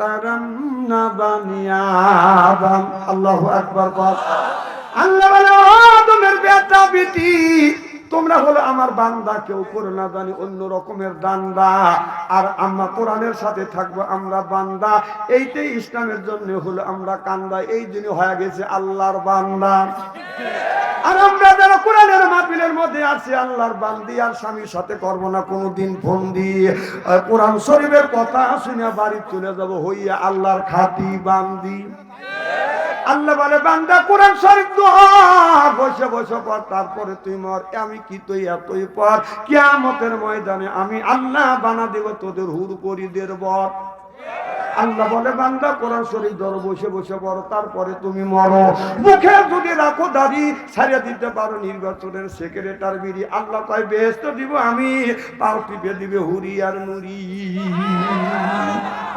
কারামনা বানি আদম। আল্লাহু আকবার বল আল্লাহ বলে আদমের বেটা বেটি, তোমরা হলো আমার বান্দা, কেউ করে না জানি, অন্য রকমের দান্দা। আর আমরা কোরআনের সাথে থাকব, আমরা বান্দা। এইটাই ইসলামের জন্য হলো আমরা কান্দা। এই জন্য হয়ে গেছে আল্লাহর বান্দা। আর আমরা যারা কোরআনের মাহফিলের মধ্যে আছি, আল্লাহর বান্দি আর স্বামীর সাথে করব না, কোনোদিন ফোন দিয়ে কোরআন শরীফের কথা শুনে বাড়ি চলে যাব হইয়া আল্লাহর খাতি বান্দি। আল্লাহ বলে, বান্দা, কোরআন শরীফ বসে বসে পর তারপরে তুই মর। আমি কি তুই এতই পর। কিয়ামতের ময়দানে আমি আল্লাহ বানা দেব, তোদের হুর করি দের বর। আল্লাহ বলে, বান্দা, কোরআন শরীফ ধরো, বসে বসে পড়ো, তারপরে তুমি মরো। মুখে যদি রাখো দাড়ি, ছাড়িয়ে দিতে পারো, নির্বাচনের সেক্রেটার বিড়ি আল্লাহ কয় বেস্ত দিব আমি, পাও টিপে দিবে হুরি আর নুরি।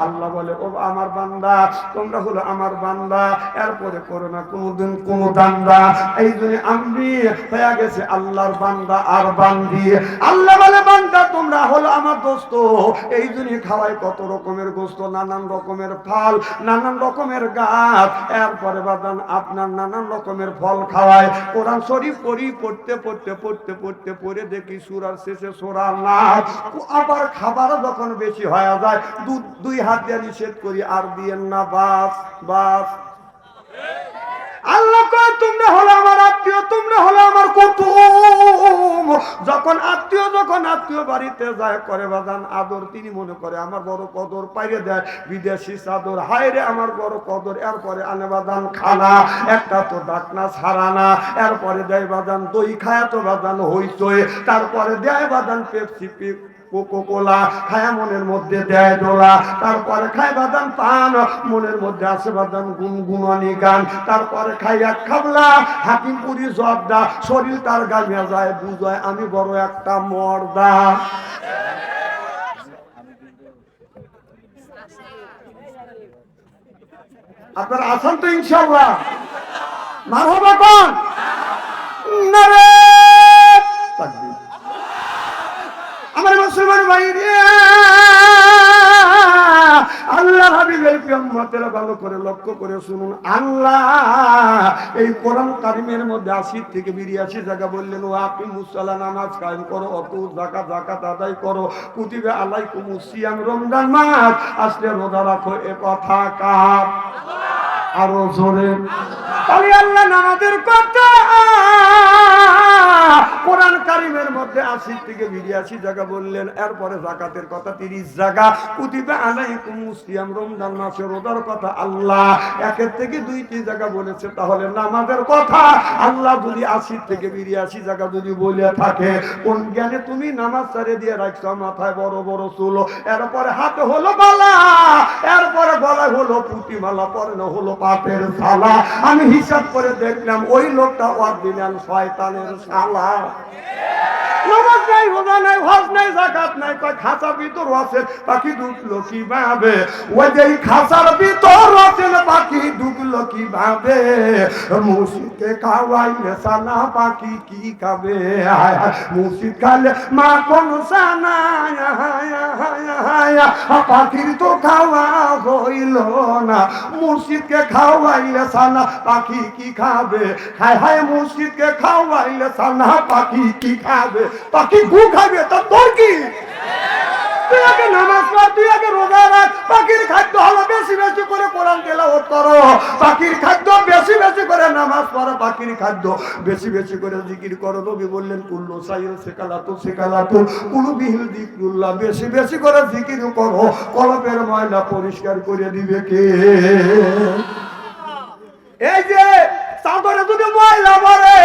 আল্লাহ বলে, ও আমার বান্দা, তোমরা হলো আমার বান্দা, এরপরে করো না, কোনোদিন কোনো দান্দা। এই জন্য আমি হয়ে গেছে আল্লাহর বান্দা আর বান্দি। আল্লাহ বলে, বান্দা তোমরা হলো আমার দোস্ত। এই জন্য খাওয়াই কত রকমের গোস্ত, নানান রকমের ফল, নানান রকমের গাছ। এরপরে বাদান আপনার নানান রকমের ফল খাওয়ায় কোরআন শরীফ পড়ি, পড়তে পড়তে পড়তে পড়তে, পড়ে দেখি সুরার শেষে সোরা না আবার খাবার যখন বেশি হয়ে যায় দু- দুই হাত দিয়ে নিষেধ করি, আর দিয়েন না, বাস বাস। আল্লাহ কয়, তোমরা হলো আমার আত্মীয়, তোমরা হলো আমার কুটুম। যখন আত্মীয় যখন আত্মীয় বাড়িতে যায়, করে বাদান আদর তিনি মনে করে, আমার বড় কদর পাইরে দেয়, বিদেশি চাদর হায়রে আমার বড় কদর। এরপরে আনে বাদান খানা, একটা তো ডাকনা ছাড়ানা এরপরে দেয় বাদান দই খায় তো বাদান হইচই। তারপরে দেয় বাদান পেপসি পেপ কোকো কোলা খায়া মনের মধ্যে দেয় দোলা। তারপরে খায় বাদাম পান, মনের মধ্যে বাদাম গুনগুনানি গান। তারপরে খাই এক খাবলা জর্দা। শরীর তার গামিয়া যায়, বুঝায়, আমি বড় একটা মর্দা। আপনার আসান তো ইনশাল্লাহ? মার হবা কোন? নারে তাকবীর আমার মুসলমান ভাই আল্লাহ হাবিবের প্রিয়মতের ভালো করে লক্ষ্য করে শুনুন। আল্লাহ এই কোরআন কারিমের মধ্যে আশি থেকে বিরিয়াশি জায়গা বললেন, ও আপনি মুসলা নামাজ কায়েম করো, অত জাকা জাকাত আদায় করো। কুতিবে আলাইকুম সিয়াম, রমজান মাস, আসলে রোজা রাখো, এ কথা কাপ আরও জোরে। আল্লাহ নামাজের কথা কোরআন কারিমের মধ্যে আশি থেকে বিরিয়াশি জায়গা বললেন, এরপরে জাকাতের কথা, তিরিশ জায়গা। কুতিবে আলাইকুম সিয়াম রমজান মাসে রোজার কথা আল্লাহ। একের থেকে দুইটি জায়গা বলেছে, তাহলে নামাজের কথা। আল্লাহ যদি আশি থেকে বিরিয়াশি জায়গা যদি বলে থাকে, কোন জ্ঞানে তুমি নামাজ ছাড়িয়ে দিয়ে রাখছো, মাথায় বড় বড় চুল। এরপরে হাতে হলো বালা, এরপরে গলায় হলো পুঁতিমালা পরে না হলো পাপের শালা। আমি হিসাব করে দেখলাম, ওই লোকটা অরিজিনাল শয়তানের শালা। নামাজ নাই, রোজা নাই, হজ নাই জাকাত নাই, কয় খাঁচা ভিতর আছে পাখি ঢুকলো কি ভাবে ওই যে খাঁচার ভিতর আছে পাখি ঢুকলো কি ভাবে মুসিদকে খাওয়াইলে সানা পাখি কি খাবে? মুসিদ খালে মা কোন সানা পাখির তো খাওয়া হইল না। খাওয়াইলে সানা পাখি কি খাবে? হায় হায় সানা পাখি কি খাবে? পাখি গু খাবে তা তোর কি? তুই আগে নামাজ পড়, তুই আগে রোজা রাখ। পাখির খাদ্য হলো বেশি বেশি করে কোরআন তেলাওয়াত করো। পাখির খাদ্য বেশি বেশি করে নামাজ পড়ো পাখির খাদ্য বেশি বেশি করে জিকির করো। নবী বললেন, কুল্লু সাইল সেকালাতু সেকালাতু। কুলু বিহিল দিকরুল্লাহ বেশি বেশি করে জিকির করো। কলপের ময়লা পরিষ্কার করে দিবে কে? এই যে চাদরে যদি ময়লা বাড়ে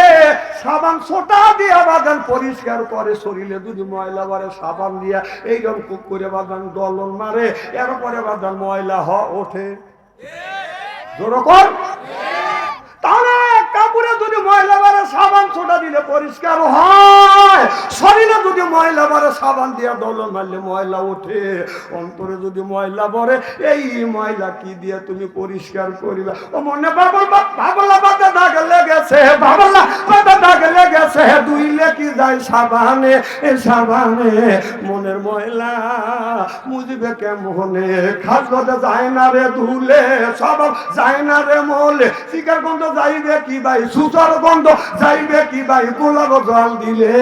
সাবান ছোটা দিয়ে বাগান পরিষ্কার করে, শরীরে যদি ময়লা বাড়ে সাবান দিয়া এইরকম কুক করে বাগান দলন মারে, এরপরে বাগান ময়লা হ, ওঠে। যেরকম তাহলে কাপড়ে যদি ময়লা বারে সাবান ছোটা দিলে পরিষ্কার হয়। শরীরে যদি ময়লা বারে সাবান দিয়ে দলন মারলে ময়লা ওঠে। অন্তরে যদি ময়লা পরে এই ময়লা কি দিয়ে তুমি পরিষ্কার করিবে? ও মনে বাবল বাবলা বাদে দাগ লেগেছে, বাবলা বাদে দাগ লেগেছে। দুইলে কি যায় সাবানে, এ সাবানে। মনের ময়লা মুজবে কেমনে? খাস কথা যায় না রে ধুলে সব যায় না রে মলে। শিকার গন্ধ যাইবে কি ভাই? সুসর গন্ধ, যাইবে কি ভাই গোলাপ জল দিলে?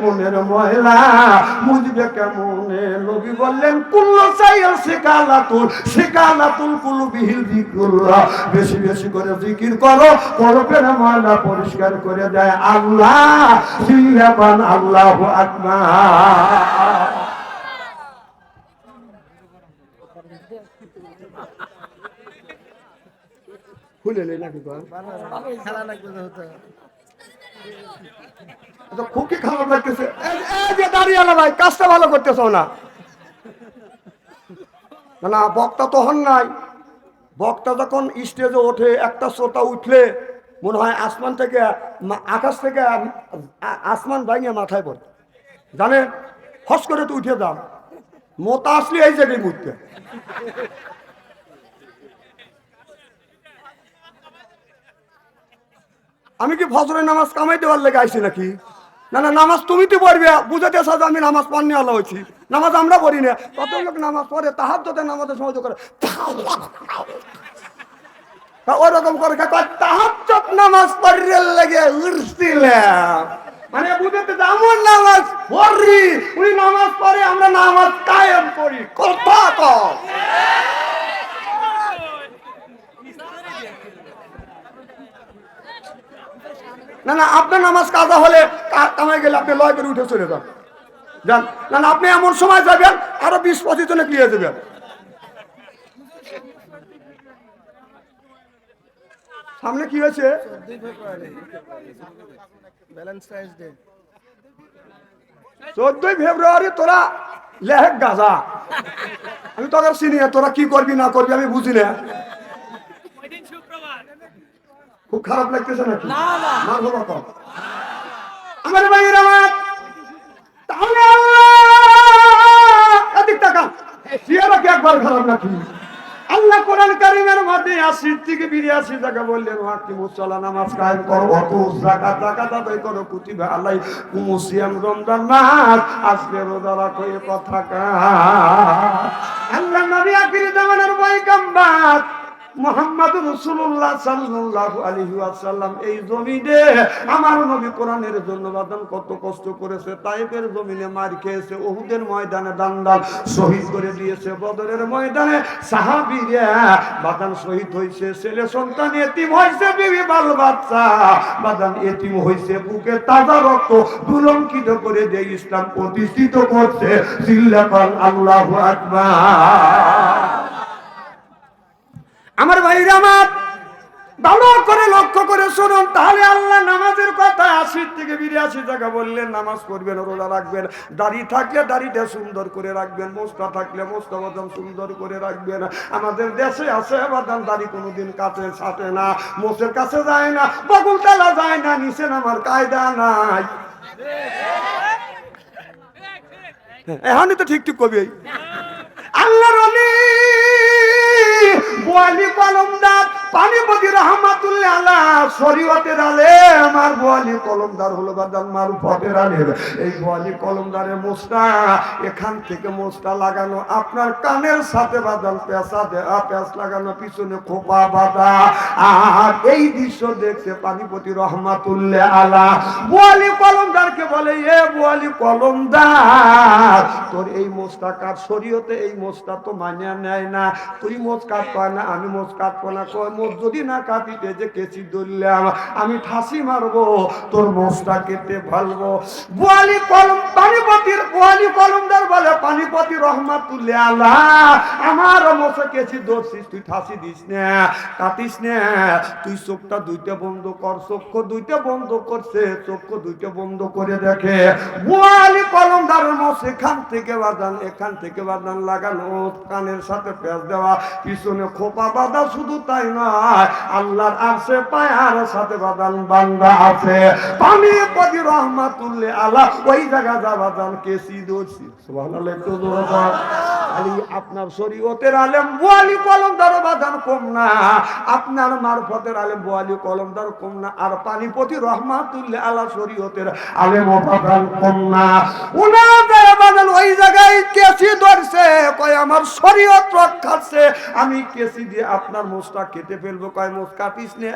মনের ময়লা মুজবে কেমনে? নবী বললেন, কুল্ল চাইল শেখালা তুল শেখালা তুল কুলু বিহিল বেশি বেশি করে জিকির করো করপের ময়লা পরিষ্কার করে দেয়। আল্লাহ সিল্লাপান আল্লাহ আকবার। খুলে নেই নাকি খেলা লাগবে খারাপ লাগতেছে। কাজটা ভালো না। না, বক্তা তো হন নাই। বক্তা যখন স্টেজে ওঠে একটা শ্রোতা উঠলে মনে হয় আসমান থেকে আকাশ থেকে আসমান ভাঙিয়ে মাথায় পড়ে। জানেন? হস করে তো উঠে যান। মোতা আসলে এই জায়গায় মুখতে আমি কি ফজরের নামাজ কামাই দেওয়ার লেগে আইছি নাকি? না না, নামাজ তুমি তো পড়বে বুঝাতে আসা আমি নামাজ পাননি আল্লাহ হয়েছি। নামাজ আমরা পড়ি না। কত লোক নামাজ পড়ে তাহার যদি নামাজের সহযোগ করে। তা ওরকম করে তাহার চোখ নামাজ পড়িয়ে লেগে উঠছিলাম মানে বুঝাতে যে আমার নামাজ পড়ি, উনি নামাজ পড়ে, আমরা নামাজ কায়েম করি। কথা কম না না আপনার নামাজ কাজা হলে কামাই গেলে আপনি লয় করে উঠে চলে যান। যান। না না, আপনি এমন সময় যাবেন, আরও বিশ পঁচিশ জনে ক্লিয়ে যাবেন। সামনে কি হয়েছে? চোদ্দই ফেব্রুয়ারি তোরা লেহেক গাজা আমি তোকে চিনি তোরা কি করবি, না করবি, আমি বুঝি না। খুব খারাপ লাগতেছে নাকি? না না। না কম আমার ভাইয়ের আমার তাহলে আল্লাহ এদিক তাকান চেহারা কি একবার খারাপ নাকি আল্লাহ কোরআন কারিমের মধ্যে আশি থেকে বিরিয়াশি টাকা বললেন ওয়াকি মুসলা নামাজ কায়েম করো অত জাকাত জাকাত আদায় করো কুতিবা আল্লাহ কুমুসিয়াম রমজান মাস আজকে রোজা রাখো এ কথা কা আল্লাহ নবী আখিরি জামানার পয়গম্বর মোহাম্মদ রসুল্লাহ সাল্লাল্লাহু আলাইহি ওয়াসাল্লাম এই জমিনে আমার নবী কোরআনের জন্য কত কষ্ট করেছে তাইফের জমিনে মার খেয়েছে ওহুদের ময়দানে দান দান শহীদ করে দিয়েছে, বদরের ময়দানে বাদান শহীদ হয়েছে ছেলে সন্তান এতিম হয়েছে বিবি বাল বাচ্চা বাদান এতিম হয়েছে বুকে তাজা রক্ত দুলঙ্কিত করে দিয়ে, ইসলাম প্রতিষ্ঠিত করছে জিল্লাপাল আল্লাহু আকবার। আমার ভাইরা আমার। ভালো করে লক্ষ্য করে শুনুন, তাহলে আল্লাহ নামাজের কথা আশি থেকে বিরাশি টাকা বললেন, নামাজ পড়বেন, রোজা রাখবেন। দাড়ি থাকলে দাড়িটা সুন্দর করে রাখবেন মোস্তা থাকলে মোস্তা বাদাম সুন্দর করে রাখবেন। আমাদের দেশে আছে বাদাম, দাড়ি কোনোদিন কাছে ছাটে না মোষের কাছে যায় না, বগুল তালা যায় না, নিচে আমার কায়দা নাই। এখনই তো ঠিক ঠিক কবি। আল্লাহর অলি বোয়ালি কলমদার পানিপতি রহমাতুল্লাহ আল্লাহ শরীয়তের আলে আমার বোয়ালি কলমদার হলো বাদান মারুফতের আলে। এই বোয়ালি কলমদারের মোস্তা এখান থেকে মোস্তা লাগানো, আপনার কানের সাথে বাদান পেঁচা দেয়া পেঁচ লাগানো, পিছনে খোপা বাঁধা। আর এই দৃশ্য দেখছে পানিপতি রহমাতুল্লাহ আলা। বোয়ালি কলমদারকে বলে, এ বোয়ালি কলমদার, তোর এই মোস্তা কাট শরীয়তে এই মোস্তা তো মানিয়া নেয় না। তুই মোজ কাটবা না, আমি মোজ কাটবো না। যদি না কাটিতে যে কেচি ধরলাম, আমি ঠাসি মারবো, তোর মোজটা কেটে ফেলব। বোয়ালি কলম, পানিপতির বোয়ালি কলমদার বলে, পানিপতি রহমাতুল্লাহ আল্লাহ আমার মোছে কেচি ধরছিস, তুই ঠাসি দিস না কাটিস না। তুই চোখটা দুইটা বন্ধ কর চক্ষু দুইটা বন্ধ করছে চক্ষু দুইটা বন্ধ করে দেখে। বোয়ালি কলমদারের মোষ এখান থেকে বাদান, এখান থেকে বাদান লাগানো, কানের সাথে পেঁচ দেওয়া, পিছনে খোপা বাঁধা, শুধু তাই না আল্লাহর আরশে পায়ার সাথে বাদান বান্দা আছে। পানি পদি রহমাতুল্লাহ আল্লাহ ওই জায়গা যাবা যান কেসি দোষী সুবহানাল্লাহ, একটু জোরে। খালি আপনার শরীয়তের আলেম, বোয়ালি কলমদার বাদান কম না। আপনার মারফতের আলেম, বোয়ালি কলমদার কম না। আর পানিপতি রহমাতুল্লাহ আল্লাহ শরীয়তের আলেম ও কম না। উনার বাদান ওই জায়গায় কেসি ধরছে। কয়, আমার শরীয়ত রক্ষাচ্ছে। আমি কেসি দিয়ে আপনার মোষটা কেটে ফেলব। কয়, মোষ কাটিস নে।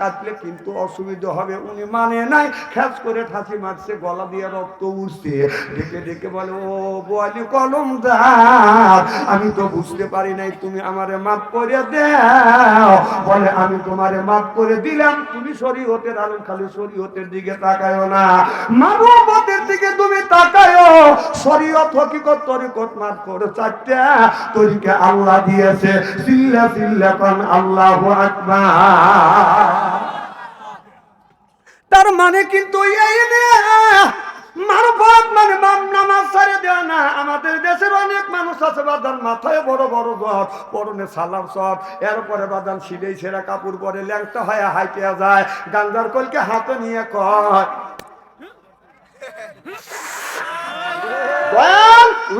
কাটলে কিন্তু অসুবিধা হবে। উনি মানে নাই। খ্যাচ করে ঠাঁচি মারছে, গলা দিয়ে রক্ত উঠছে ডেকে ডেকে বলে, ও বোয়ালি কলম আমি তো বুঝতে পারি নাই, তুমি আমারে মাফ করে দাও। বলে, আমি তোমারে মাফ করে দিলাম, তুমি শরীয়তের আলো খালি শরীয়তের দিকে তাকায়ও না। মানবতের দিকে তুমি তাকায়ও। শরীয়ত হকিকত, তরিকত মাফ করে, চারটা তরিকে আল্লাহ দিয়েছে। সিল্লা সিল্লা কান, আল্লাহু আকবার। তার মানে কিন্তু এই না মারফত মানে নামাজ ছাড়ে দেওয়া না। আমাদের দেশের অনেক মানুষ আছে বাদান মাথায় বড় বড় ঘর পরনে সালাম সব এরপরে বাদান সিলেই ছেঁড়া কাপড় পরে ল্যাংটা হয়ে হাইটে যায়। গাঞ্জার কলকে হাতে নিয়ে কয়।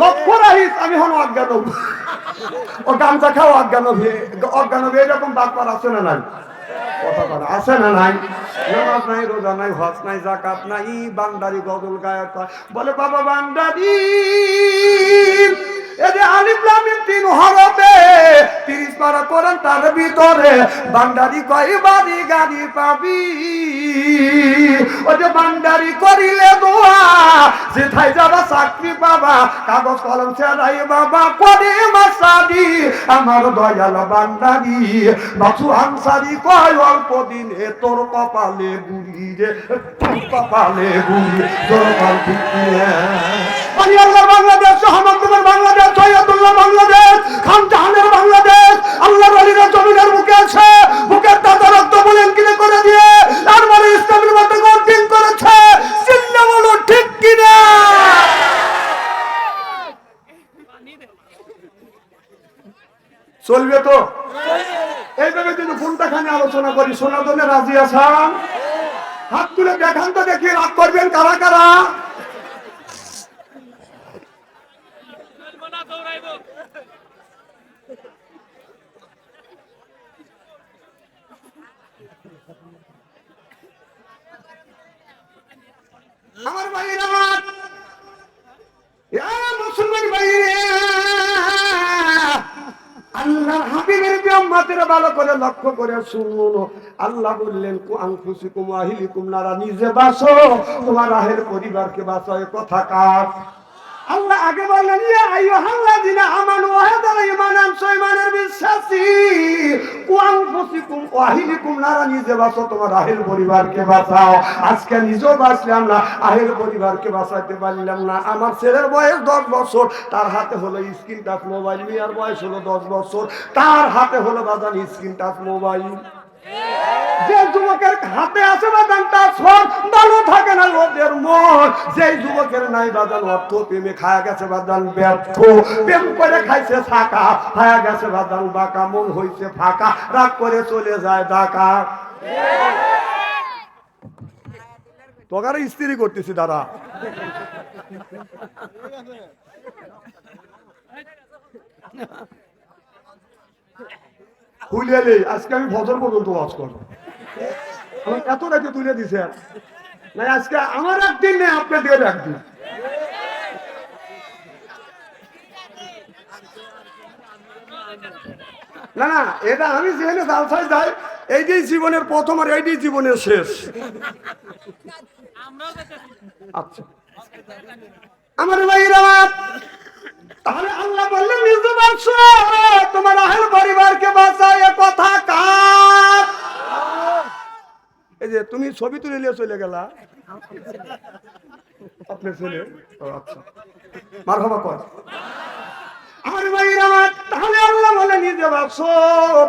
লক্ষ্য রাখিস আমি হন অজ্ঞান। ও গামছা খাও অজ্ঞান অজ্ঞান এরকম ব্যাপার আছে না নাই? আছে না নাই? নামাজ নাই, রোজা নাই, হজ নাই জাকাত নাই, বান্দারি গজল গায়ক বলে, বাবা, বান্দারি। এদের আলিফ লাম তিন হরফে করেন তার ভিতরে। বান্দারি কয়, বাড়ি গাড়ি পাবি? ওই যে বান্দারি করিলে দোয়া, যেথায় যাবা চাকরি পাবা, কাগজ কলম ছেড়াই বাবা করে মাসাদি আমার দয়াল বান্দারি বাসু আনসারি কয়, অল্প দিনে তোর কপালে গুলি রে, তোর কপালে গুলি তোর বাংলাদেশ বাংলাদেশ সৈয়দুল্লাহ বাংলাদেশ খান জাহানের বাংলাদেশ। আল্লাহর আলীরা জমিনের বুকে আছে। বুকের দাদা রক্ত বলেন কিনে করে দিয়ে, তার মানে ইসলামের মধ্যে গর্দিন করেছে। চিল্লা বলো ঠিক কিনা? চলবে তো? এইভাবে যদি ফোনটা খানে আলোচনা করি জন্য রাজি আসান হাত তুলে দেখান তো দেখি রাগ করবেন কারা কারা আমার ভাইয়ের আমার মুসলমান ভাইরে আল্লাহর হাবিবের বিয়ম্মাতের ভালো করে লক্ষ্য করে শুনুন। আল্লাহ বললেন, কু আনফুসিকুম আহিলিকুম কুমনারা নিজে বাসো। তোমার আহের পরিবারকে বাঁচো কথা কার? আল্লাহ আগে বললেন, ইয়া আইয়ুহাল্লাযিনা আমানু ওয়া যারা ঈমান আনছো ঈমানের বিশ্বাসী। কু আনফুসিকুম ওয়া নারা, নিজে বাঁচো তোমার আহের পরিবারকে বাঁচাও। আজকে নিজেও বাঁচলাম না আহের পরিবারকে বাঁচাইতে পারলাম না। আমার ছেলের বয়স দশ বছর, তার হাতে হলো স্ক্রিন টাচ মোবাইল, মেয়ের বয়স হলো দশ বছর, তার হাতে হলো বাজান স্ক্রিন টাচ মোবাইল। যে যুবকের হাতে আছে বাদান তার সব ভালো থাকে। না মন। যে যুবকের নাই বাদান অর্থ প্রেমে খায়া গেছে বাদান ব্যর্থ। প্রেম করে খাইছে ফাঁকা, খায়া গেছে বাদান বাঁকা, মন হইছে ফাঁকা। রাগ করে চলে যায় ডাকা তোকারে স্ত্রী করতেছি, দাদা। হুলিয়ালে আজকে আমি ভজর পর্যন্ত ওয়াজ করব। এত রাতে তুলে দিছে। না আজকে আমার একদিন নেই আপনাদের একদিন। না না, এটা আমি যেখানে জালসায় যাই, এইটাই জীবনের প্রথম আর এইটাই জীবনের শেষ। আচ্ছা। আমার ভাইরা, তাহলে আল্লাহ বললেন নিজে তোমার আহেল পরিবারকে বাঁচাও, এ কথা কার? যে তুমি ছবি তুলে নিয়ে চলে গেলা। আপনার ছেলে আচ্ছা। মার আমার তাহলে আল্লাহ বলে, নিজে বাঁচো।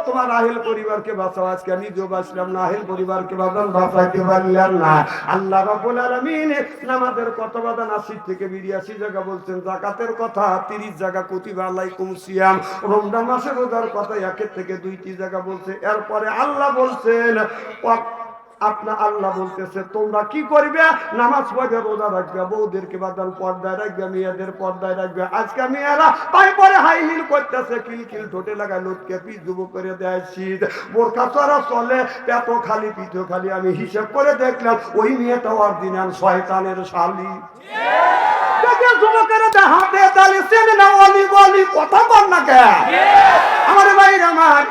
তোমার আহিল পরিবারকে বাঁচাও। আজকে নিজেও বাঁচলাম না, আহিল পরিবারকে বাঁচাইতে পারলাম না। আল্লাহ কত বাদান আশি থেকে বিরিয়াশি জায়গা বলছেন, জাকাতের কথা তিরিশ জায়গা কুতিবা আলাইকুম সিয়াম। রমজান মাসে রোজার কথা একের থেকে দুইটি জায়গা বলছে। এরপরে আল্লাহ বলছেন আপনা আল্লাহ বলতেছে, তোমরা কি করবে? নামাজ পড়বে, রোজা রাখবে, বউদেরকে বাদান পর্দায় রাখবে, মেয়েদের পর্দায় রাখবে। আজকে মেয়েরা তাই পরে হাই হিল করতেছে, কিল কিল ঠোঁটে লাগায় লোককে পিস দুবো করে দেয় শীত। বোরখা চড়া চলে, পেট খালি, পিঠো খালি। আমি হিসেব করে দেখলাম, ওই মেয়েটা অরিজিনাল শয়তানের শালি। যুবকেরা হাতে তালি চেনে না অলি বলি কথা বল না কে?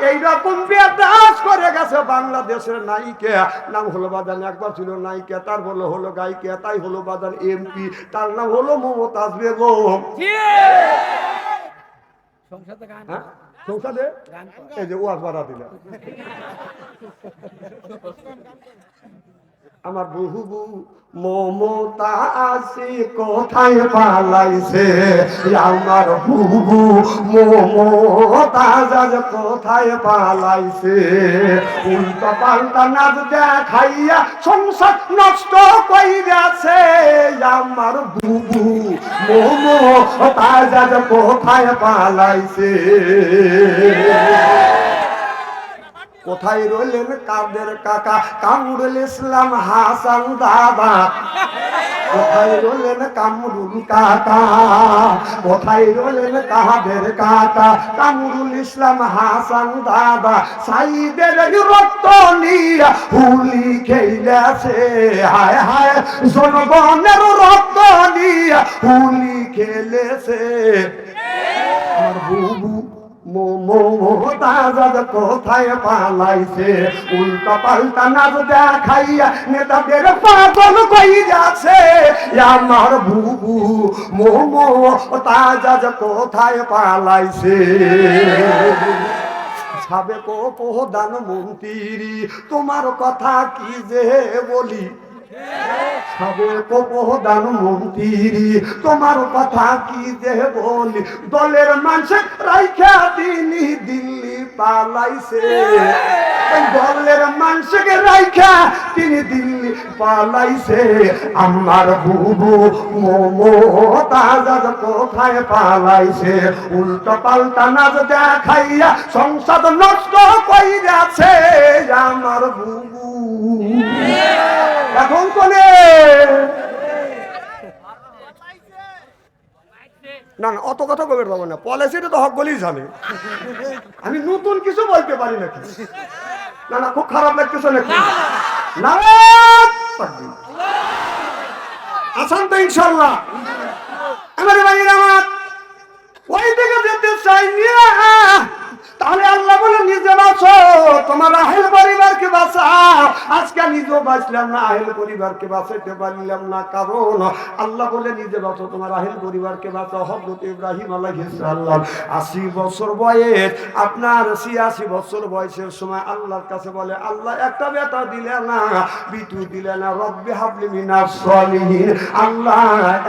এইরকম বেদাস করে গেছে বাংলাদেশের নায়িকা। নাম হলো বাজান একবার ছিল নায়িকা তার বলো হলো গায়িকা তাই হলো বাজান এমপি তার নাম হলো মমতাজ বেগম। সংসদে গান হ্যাঁ? সংসদে? এই যে ওয়াজ বাড়া দিল। আমার বহুবু মমতা আসি কোথায় পালাইছে? আমার বুবু মমতা কোথায় পালাইছে? উল্টা পাল্টা নাচ দেখাইয়া সংসার নষ্ট কইরাছে। আমার বুবু মমতা কোথায় পালাইছে? কোথায় রইলেন কাদের কাকা? কামরুল ইসলাম হাসান দাদা। কোথায় রইলেন কামরুল কাকা? কোথায় রইলেন কাদের কাকা? কামরুল ইসলাম হাসান দাদা, সাইদের রক্ত নিয়া হুলি খেলেছে। হায় হায়, জনগণের রক্ত নিয়া হুলি খেলেছে। কোথায় পালাইছে উল্টা পাল্টা নাচ দেখাইয়া নেতাদের পাগল কই যাচ্ছে আমার বুবু মোমো তাজাদ কোথায় পালাইছে সাবেক প্রধান মন্ত্রী তোমার কথা কি যে বলি তোমার কথা কি যে বলি? দলের মানুষ রাইখা তিনি দিল্লি পালাইছে। দলের মানুষকে রাইখা তিনি দিল্লি পালাইছে। আমার বুবু মোমো তাজাদ কোথায় পালাইছে? উল্টো পাল্টা নাচ দেখাইয়া সংসদ নষ্ট কইরাছে আমার বুবু। এখন কোনে? না না অত কথা কবে যাব না। পলিসিটা তো হক বলেই জানে আমি নতুন কিছু বলতে পারি নাকি? না না খুব খারাপ লাগতেছে নাকি? না আসান তো ইনশাল্লাহ। আমার বাড়ির আমার ওই দিকে যেতে চাই। না তাহলে আল্লাহ বলে, নিজে বাঁচো, তোমার আহেল পরিবারকে বাঁচাও। আজকে নিজেও বাঁচলাম না, আহেল পরিবারকে বাঁচাইতে পারলাম না, কারণ আল্লাহ বলে, নিজে বাঁচো, তোমার আহেল পরিবারকে বাঁচাও। হজরত ইব্রাহিম আল্লাহ আশি বছর বয়স, আপনার ছিয়াশি বছর বয়সের সময় আল্লাহর কাছে বলে, আল্লাহ একটা বেটা দিলে না, বিটু দিলে না, রব্বে হাবলি মিনাস সলিহিন। আল্লাহ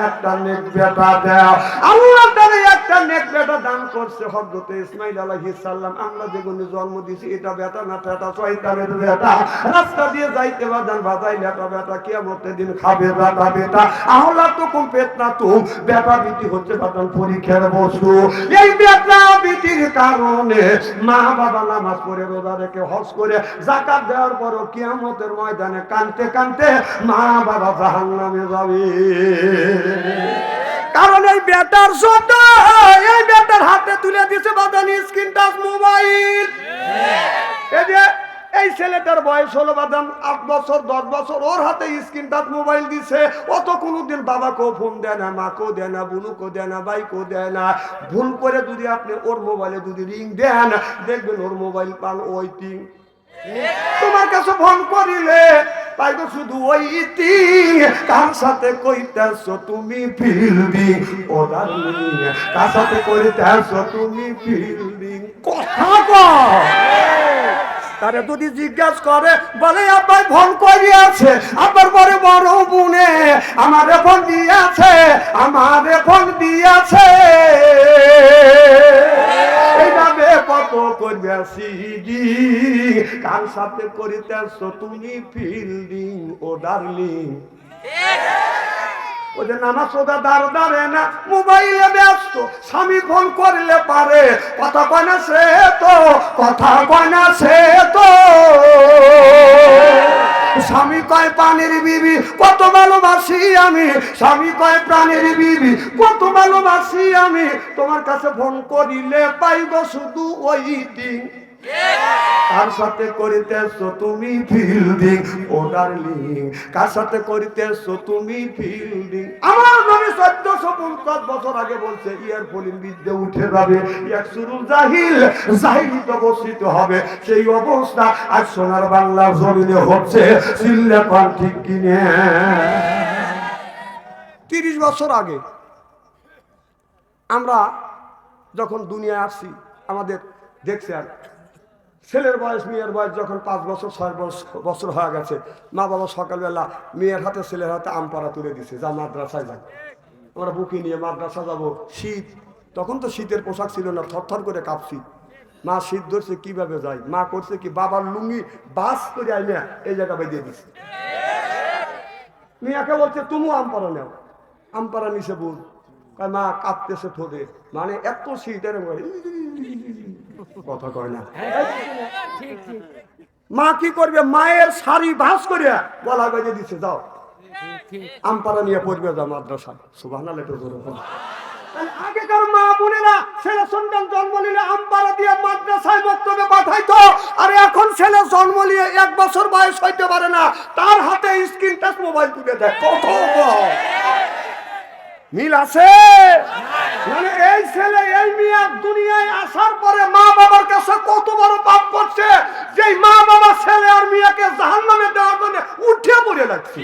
একটা নেক বেটা দাও আল্লাহ একটা নেক বেটা দান করছে হযরত ইসমাইল আলাইহিস সালাম আমরা যেগুলো জন্ম দিছি এটা বেটা না বেটা শয়তানের বেটা রাস্তা দিয়ে যাইতে বাদান বাজাই বেটা বেটা কিয়ামতের দিন খাবে বেটা বেটা আহলা তো কম পেটনা তুম বেটা বিটি হচ্ছে বাদান পরীক্ষার বস্তু। এই বেটা বিটির কারণে মা বাবা নামাজ পড়ে, রোজা রেখে হজ করে জাকাত দেওয়ার পরও কিয়ামতের ময়দানে কানতে কানতে মা বাবা জাহান্নামে যাবে। কারণ এই বেটার শব্দ এই বেটার হাতে তুলে দিছে বাদানি স্ক্রিন টাচ মোবাইল এই যে এই ছেলেটার বয়স হলো বাদাম আট বছর দশ বছর ওর হাতে স্ক্রিন টাচ মোবাইল দিছে। ও তো কোনোদিন বাবাকেও ফোন দেয় না মাকেও দেয় না বুনুকেও দেয় না বাইকেও দেয় না। ভুল করে যদি আপনি ওর মোবাইলে যদি রিং দেন দেখবেন ওর মোবাইল পান ওই টিং তোমার কাছে ফোন করিলে তাই তো শুধু ওই তিন কার সাথে কইতেছ তুমি ফিল্ডিং ও ডার্লিং কার সাথে কইতেছ তুমি ফিল্ডিং কথা কও তারে যদি জিজ্ঞাসা করে, বলে, আব্বাই, ফোন করিয়াছে। আব্বার পরে বড় বুনে আমারে ফোন দিয়াছে, আমারে ফোন দিয়াছে। এইভাবে কত কার সাথে করিতেছ তুমি ফিল্ডিং ও ডার্লিং? ও যে নানা সোদা দাঁড় দাঁড়ে না মোবাইলে ব্যস্ত স্বামী ফোন করলে পারে। কথা কয় না সে তো কথা কয় না সে তো। স্বামী কয় পানির বিবি, কত ভালোবাসি আমি। স্বামী কয় প্রাণের বিবি, কত ভালোবাসি আমি। তোমার কাছে ফোন করিলে পাইব শুধু ওই দিন। কার সাথে করিতেছো তুমি ফিল্ডিং ও ডার্লিং কার সাথে করিতেছো তুমি ফিল্ডিং আমার নবী চোদ্দশো পঞ্চাশ বছর আগে বলছে, ইয়ার ফলিন বিদ্যে উঠে যাবে এক শুরু জাহিল, জাহিলিত অবস্থিত হবে। সেই অবস্থা আজ সোনার বাংলা জমিনে হচ্ছে, চিল্লে পান ঠিক কিনে। তিরিশ বছর আগে আমরা যখন দুনিয়ায় আসছি, আমাদের দেখছেন ছেলের বয়স মেয়ের বয়স যখন পাঁচ বছর ছয় বছর বছর হয়ে গেছে মা বাবা সকালবেলা মেয়ের হাতে ছেলের হাতে আম পাড়া তুলে দিছে যা মাদ্রাসায় যান আমরা বুকি নিয়ে মাদ্রাসা যাব শীত। তখন তো শীতের পোশাক ছিল না থরথর করে কাঁপছি। মা শীত ধরছে কীভাবে যায় মা করছে কি বাবার লুঙ্গি বাস করে আইনে এই জায়গা বেঁধে দিছে। মিয়াকে বলছে তুমিও আম পাড়া নেও। আম পাড়া নিছে বোন মা কাঁপতেছে ঠোঁটে মানে এত শীত এরকম করে, কথা কয় না। ঠিক ঠিক। মা কি করবে? মায়ের শাড়ি ভাস করে গলা বেঁধে দিচ্ছে যাও। ঠিক আমপাড়া নিয়ে পড়বে যাও মাদ্রাসা। সুবাহ আগেকার মা বোনেরা ছেলে সন্তান জন্ম নিলে আমপাড়া দিয়ে মাদ্রাসায় বক্তব্যে পাঠাইতো। আর এখন ছেলে জন্ম নিয়ে এক বছর বয়স হইতে পারে না। তার হাতে স্ক্রিন টাচ মোবাইল তুলে দেয় কত। মিল আছে? মানে এই ছেলে, এই মিয়া দুনিয়ায় আসার পরে মা বাবার কাছে কত বড় পাপ করছে যে মা বাবা ছেলে আর মিয়াকে জাহান্নামে দেওয়ার জন্য উঠে পড়ে লাগছে।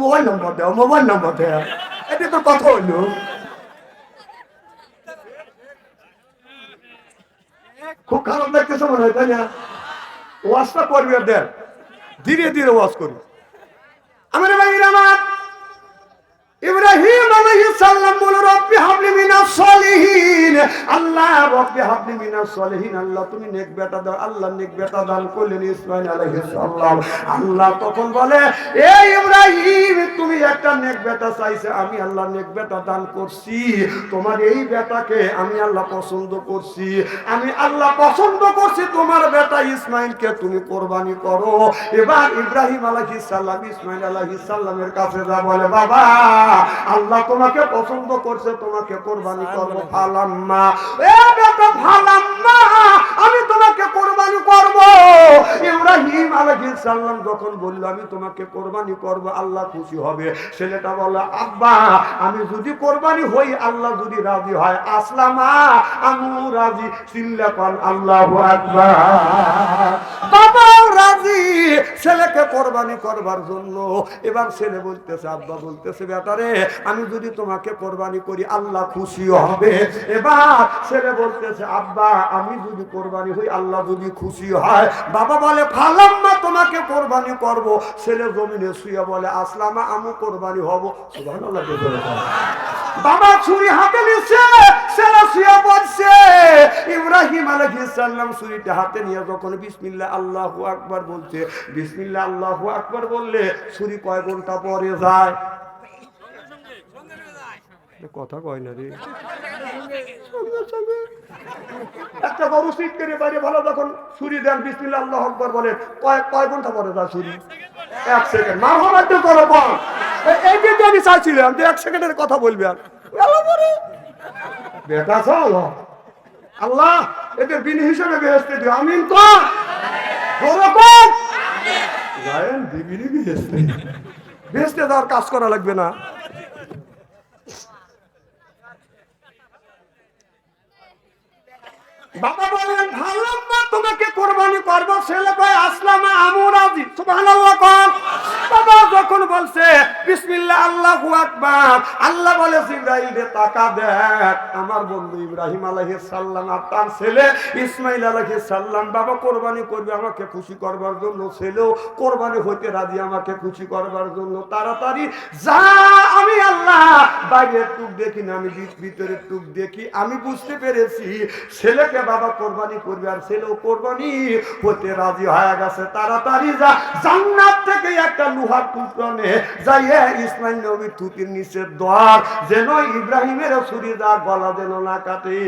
মোবাইল নম্বর দেও, মোবাইল নম্বর দেও। এটা তো কথা হইল। খুব খারাপ লাগতেছে মনে হয়, তাই না? ওয়াজটা করবি আর দেখ। ধীরে ধীরে ওয়াজ করি। আমার ভাই আমার ইব্রাহিম আলাইহিস সালাম বলে রব্বি হাবলি মিনাস সলিহিন। আল্লাহ, রব্বি হাবলি মিনাস সলিহিন। আল্লাহ, তুমি নেক বেটা দাও। আল্লাহ, নেক বেটা দান করলেন ইসমাইল আলাইহিস সালাম। আল্লাহ তখন বলে এই ইব্রাহিম, তুমি একটা নেক বেটা চাইছে। আমি আল্লাহ নেক বেটা দান করছি। তোমার এই বেটাকে আমি আল্লাহ পছন্দ করছি। আমি আল্লাহ পছন্দ করছি, তোমার বেটা ইসমাইলকে তুমি কোরবানি করো। এবার ইব্রাহিম আলাইহিস সালাম ইসমাইল আলাইহিস সালামের কাছে যা বলে, বাবা আল্লাহ তোমাকে পছন্দ করছে তোমাকে কোরবানি করব। ফালাম্মা। এ বেটা ফালাম্মা আমি তোমাকে কোরবানি করব। ইব্রাহিম আলাইহিস সালাম যখন বলল আমি তোমাকে কোরবানি করব আল্লাহ খুশি হবে। ছেলেটা বলে আব্বা আমি যদি কোরবানি হই আল্লাহ যদি রাজি হয়। আসলামা আমিও রাজি চিল্লা পান আল্লাহু আকবার। বাবাও রাজি ছেলেকে কোরবানি করবার জন্য। এবার ছেলে বলতেছে, আব্বা বলতেছে, বেটারে, আমি যদি তোমাকে কোরবানি করি, আল্লাহ খুশি হবে। এবার ছেলে বলতেছে, আব্বা, আমি যদি কোরবানি হই, আল্লাহ যদি খুশি হয়। বাবা বলে, ফালাম্মা, তোমাকে কোরবানি করব। ছেলে জমিনে শুয়ে বলে, আসলামা, আমি কোরবানি হব। সুবহানাল্লাহ। বাবা ছুরি হাতে নিচ্ছে ছেলে শুয়ে পড়ছে ইব্রাহিম আলাইহিস সালাম ছুরিটা হাতে নিয়ে যখন বিসমিল্লাহ আল্লাহু আকবার বলছে, বিসমিল্লাহ আল্লাহু আকবার বললে ছুরি কয় ঘণ্টা পরে যায়? কথা কয় না রে। একটা গরু সিট করে বাইরে ভালো যখন ছুরি দেন, বিসমিল্লাহ আল্লাহ আকবার বলে, কয় কয় ঘণ্টা পরে যায় ছুরি? এক সেকেন্ড মার হবার তো করো, বল। এ- এই আমি চাইছিলাম যে এক সেকেন্ডের কথা বলবে আর। বেটা চল। আল্লাহ এদের বিন হিসেবে বেহেস্তে দিও। আমিন তো ওরকম গায়েন দিবিনি বেহেস্তে বেহেস্তে কাজ করা লাগবে না। বাবা বলেন ভালো না, তোমাকে কোরবানি করব। ছেলে কয়, আসলামা আমু রাজি। সুবহানাল্লাহ কর বাবা যখন বলছে, বিসমিল্লাহ, আল্লাহু আকবার। আল্লাহ বলে ইব্রাহিম রে তাকা দেখ আমার বন্ধু ইব্রাহিম আলাইহিস সালাম আর তার ছেলে ইসমাইল আলাইহিস সালাম, বাবা, কোরবানি করবে, আমাকে খুশি করবার জন্য। ছেলেও কোরবানি হইতে রাজি, আমাকে খুশি করবার জন্য। তাড়াতাড়ি, যা, আমি আল্লাহ, বাইরের টুক দেখি না, আমি ভিত- ভিতরের টুক দেখি। আমি বুঝতে পেরেছি, ছেলেকে বাবা কোরবানি করবে আর ছেলেও কোরবানি হতে রাজি হয়ে গেছে। তাড়াতাড়ি যা। জান্নাত থেকে একটা লোহার টুকরো নে। যাইয়ে ইসমাইল নবীর থুতির নিচের দ্বার যেন ইব্রাহিমের ছুরি দা গলা যেন না কাটে।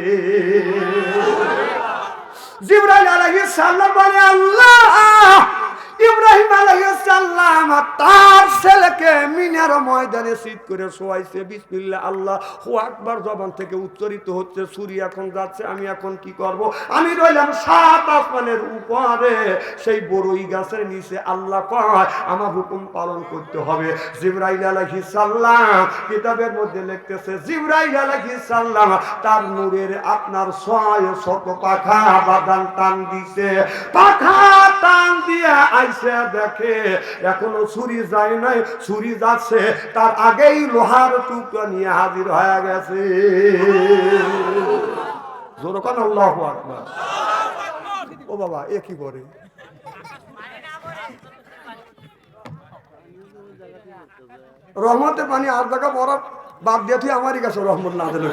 জিব্রাইল আলাইহিস সালাম বলে, আল্লাহ! ইব্রাহিম আলাইহিস সালাম তার ছেলেকে মিনার ময়দানে শীত করে শোয়াইছে, বিসমিল্লাহ, আল্লাহ, হু আকবার জবান থেকে উচ্চারিত হচ্ছে, সূর্য এখন যাচ্ছে, আমি এখন কি করব? আমি রইলাম সাত আসমানের উপরে, সেই বড়ই গাছের নিচে আল্লাহ কয়, আমার হুকুম পালন করতে হবে। জিব্রাইল আলাইহিস সালাম কিতাবের মধ্যে লিখতেছে, জিব্রাইল আলাইহিস সালাম তার নূরের আপনার ছয় শত পাখা বাদান টান দিছে। পাখা টান দিয়ে আইসে দেখে, এখনও ছুরি যায় নাই, ছুরি যাচ্ছে, তার আগেই লোহার নিয়ে হাজির হয়ে গেছে। ও বাবা, এ কি করে? পানি আর জায়গা বড় বাদ দিয়ে তুই আমারই কাছে রহমত না দিলে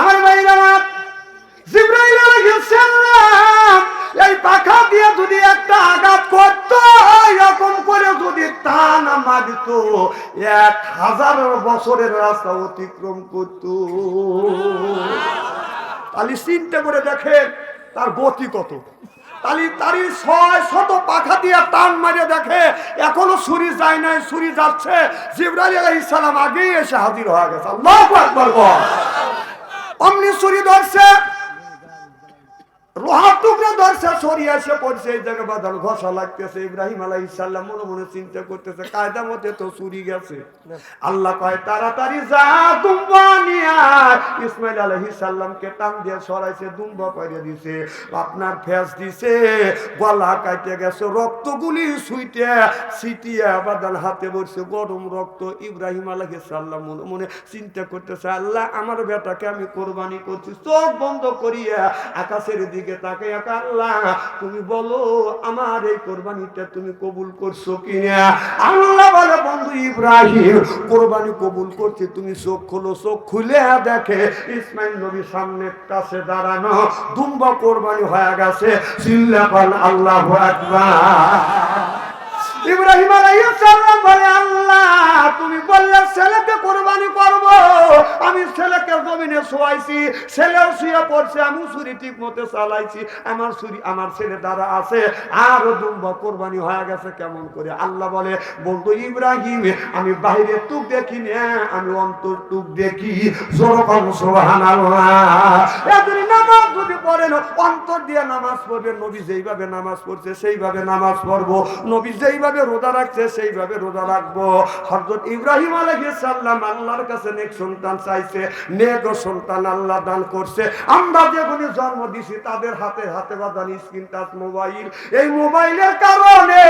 আমার ভাই জিব্রাইল আলাইহিস সালাম এই পাখা দিয়ে যদি একটা আঘাত করত, এরকম করে যদি টান মারিত, এক হাজার বছরের রাস্তা অতিক্রম করত। তাহলে চিন্তা করে দেখেন, তার গতি কত। তালি তারি ছয় শত পাখা দিয়ে টান দেখে, এখনও ছুরি যায় নাই, ছুরি যাচ্ছে। জিব্রাইল আলাইহিস সালাম আগেই এসে হাজির হয়ে গেছে। অমনি ছুরি ধরছে। লোহার ধরছে সরিয়ে এসে পড়ছে, এই ঘষা লাগতেছে, ইব্রাহিম ইসাল্লাম মনে মনে চিন্তা করতেছে, কায়দা মতে তো গেছে। আল্লাহ কয়, তাড়াতাড়ি যা, দুম্বা নিয়ে ইসমাইল আলহি সাল্লামকে টান দিয়ে সরাইছে, দুম্বা দিছে। আপনার ফেস দিছে, গলা কাটে গেছে, রক্তগুলি সুইটে সিটিয়ে বাদান হাতে বসছে, গরম রক্ত। ইব্রাহিম আলহি সাল্লাম মনে মনে চিন্তা করতেছে, আল্লাহ, আমার বেটাকে আমি কোরবানি করছি, চোখ বন্ধ করিয়া আকাশের দিকে তাকে আল্লাহ, তুমি বলো, আমার এই কোরবানিটা তুমি কবুল করছ কিনা? আল্লাহ বলে, বন্ধু ইব্রাহিম, কোরবানি কবুল করছে, তুমি চোখ খোলো, চোখ খুলে দেখে, ইসমাইল নবী সামনে কাছে দাঁড়ানো, দুম্বা কোরবানি হয়ে গেছে চিল্লাপাল আল্লাহ ইব্রাহিম আলাইহিস বলে, আল্লাহ, তুমি বললে ছেলেকে কোরবানি করব। আমি ছেলেকে জমিনে শোয়াইছি, ছেলেও শুয়ে পড়ছে আমি ছুরি ঠিক মতো চালাইছি। আমার ছুরি, আমার ছেলে দ্বারা আছে, আর দুম্ব কোরবানি হয়ে গেছে কেমন করে? আল্লাহ বলে বন্ধু ইব্রাহিম, আমি বাইরে টুক দেখি না, আমি অন্তর টুক দেখি। জোরকম এদিন নামাজ যদি পড়েন অন্তর দিয়ে নামাজ পড়বে, নবী যেইভাবে নামাজ পড়ছে, সেইভাবে নামাজ পড়ব। নবী যেইভাবে রোজা রাখছে, সেইভাবে রোজা রাখব। হযরত ইব্রাহিম আলাইহিস সালাম আল্লাহর কাছে নেক সন্তান চাইছে, নেক সন্তান আল্লাহ দান করছে। আমরা যেগুলি জন্ম দিছি, তাদের হাতে হাতে বাঁধান স্ক্রিন টাচ মোবাইল। এই মোবাইলের কারণে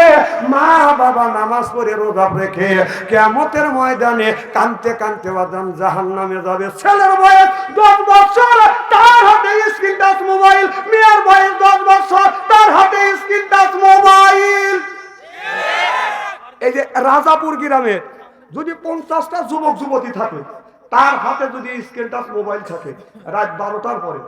মা বাবা নামাজ পড়ে রোজা রেখে কেমতের ময়দানে কানতে কানতে বাদান জাহান নামে যাবে। ছেলের বয়স দশ বছর, তার হাতে স্ক্রিন টাচ মোবাইল। মেয়ের বয়স দশ বছর, তার হাতে স্ক্রিন টাচ মোবাইল। এই যে রাজাপুর গ্রামে যদি পঞ্চাশটা যুবক যুবতী থাকে তার হাতে যদি স্ক্রিন টাচ মোবাইল থাকে রাত বারোটার পরে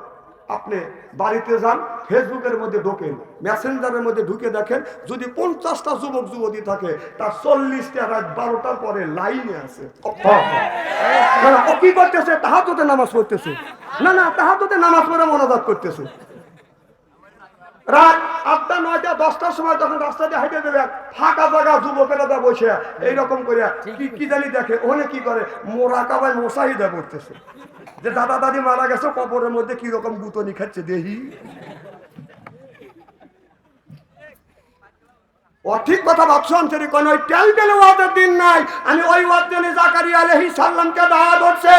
আপনি বাড়িতে যান ফেসবুকের মধ্যে ঢোকেন মেসেঞ্জারের মধ্যে ঢুকে দেখেন যদি পঞ্চাশটা যুবক যুবতী থাকে তার চল্লিশটা রাত বারোটার পরে লাইনে আছে। না, ও কি করতেছে? তাহাততে নামাজ পড়তেছে। না না তাহাততে নামাজ পড়ে মনোজাত করতেছে। রাত আটটা নয়টা দশটার সময় যখন রাস্তা দিয়ে হেঁটে দেবেন ফাঁকা জায়গা যুবকেরা দা বসে এইরকম করে কি কি জানি দেখে ওখানে কি করে মোরা কাবায় মশাহিদা করতেছে যে দাদা দাদি মারা গেছে কবরের মধ্যে কীরকম গুতনি খাচ্ছে দেহি। অঠিক কথা ভাবছ অঞ্চলে কোন ওই টেল টেলে ওয়াদের দিন নাই, আমি ওই ওয়াদিনে জাকারি আলহি সাল্লামকে দাওয়া করছে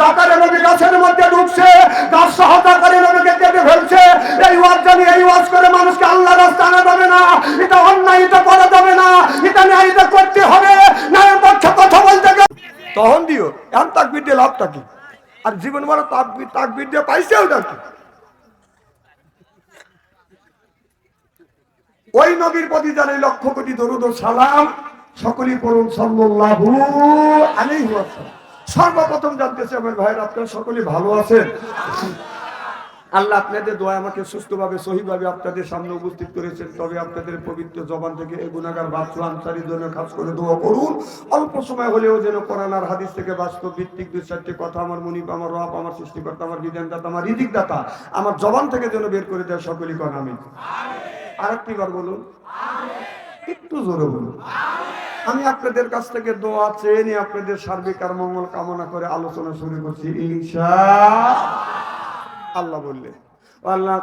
জাকারে নবী গাছের মধ্যে ঢুকছে, গাছ সহায়তা করে নবীকে কেটে ফেলছে, এই ওয়াদ জানি, এই ওয়াজ করে মানুষকে আল্লাহ রাস্তা আনা যাবে না, এটা অন্যায় এটা করা যাবে না, এটা ন্যায় এটা করতে হবে না পক্ষে কথা বলতে গেল। তখন দিও, এখন তাকবির দিয়ে লাভটা কি? আর জীবন বড় তাকবির তাকবির দিয়ে পাইছে ওটা কি ওই নবীর প্রতি জানে লক্ষ কোটি দরুদ সালাম। সকলেই আলাইহি ওয়াসাল্লাম। সর্বপ্রথম জানতেছি আমার ভাইয়ের, আপনারা সকলেই ভালো আছেন? আল্লাহ আপনাদের দোয়া আমাকে সুস্থভাবে, সহিভাবে আপনাদের সামনে উপস্থিত করেছেন। তবে আপনাদের পবিত্র জবান থেকে এই গুণাগার বাচ্চু আনসারির জন্য খাস করে দোয়া করুন। অল্প সময় হলেও যেন কোরআন আর হাদিস থেকে বাস্তব ভিত্তিক দুই চারটি কথা আমার মুনিপ আমার রব, আমার সৃষ্টিকর্তা, আমার বিধানদাতা, আমার রিদিক দাতা আমার জবান থেকে যেন বের করে দেয় সকলেই কন আমি আর একটি বার বলুন। একটু জোরে বলুন। আমি আপনাদের কাছ থেকে দোয়া চেয়ে নিয়ে আপনাদের সার্বিক আর মঙ্গল কামনা করে আলোচনা শুরু করছি, ইনশা আল্লাহ। বললে আল্লাহ